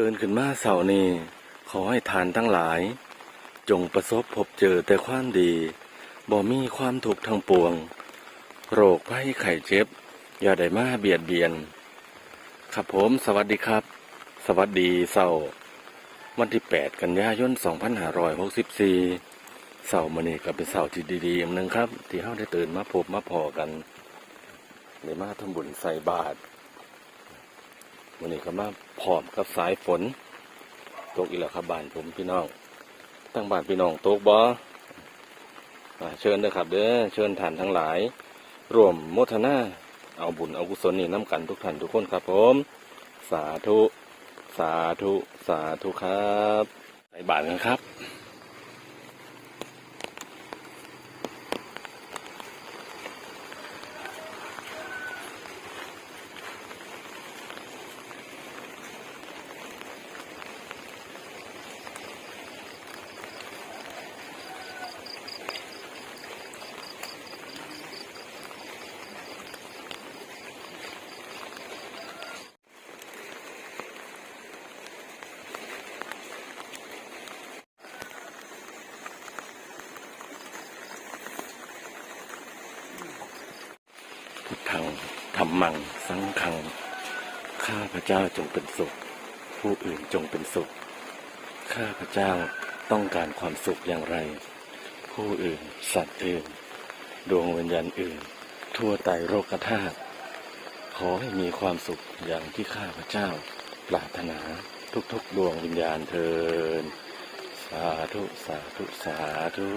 ตื่นขึ้นมาเสาร์นี้ขอให้ทานทั้งหลาย จงประสบพบเจอแต่ความดีบ่มีความทุกข์ทั้งปวง โรคภัยไข้เจ็บ อย่าได้มาเบียดเบียน ครับผมสวัสดีครับ สวัสดีเสาร์วันที่ 8 กันยายน 2564เสาร์มื้อนี้ก็เป็นเสาร์ที่ดีๆอย่างหนึงครับ ที่เฮาได้ตื่นมาพบมาพอกันได้มาทำบุญใส่บาตร วันนี้ก็มาพร้อมกับสายฝนตกอีกแล้วครับบ้านผมพี่น้องตั้งบ้านพี่น้องตกบอ่เชิญเด้อครับเด้อเชิญท่านทั้งหลายร่วมโมทนาเอาบุญเอากุศลนี่น้ำกันทุกท่านทุกคนครับผม สาธุ สาธุ สาธุครับใส่บาตรกันครับ พุทธังธรรมัง สังฆัง ข้าพระเจ้าจงเป็นสุข ผู้อื่นจงเป็นสุข ข้าพระเจ้าต้องการความสุขอย่างไร ผู้อื่น สัตว์อื่น ดวงวิญญาณอื่น ทั่วไตโลกธาตุขอให้มีความสุขอย่างที่ข้าพระเจ้า ปรารถนาทุกๆ ดวงวิญญาณเทินสาธุ สาธุ สาธุ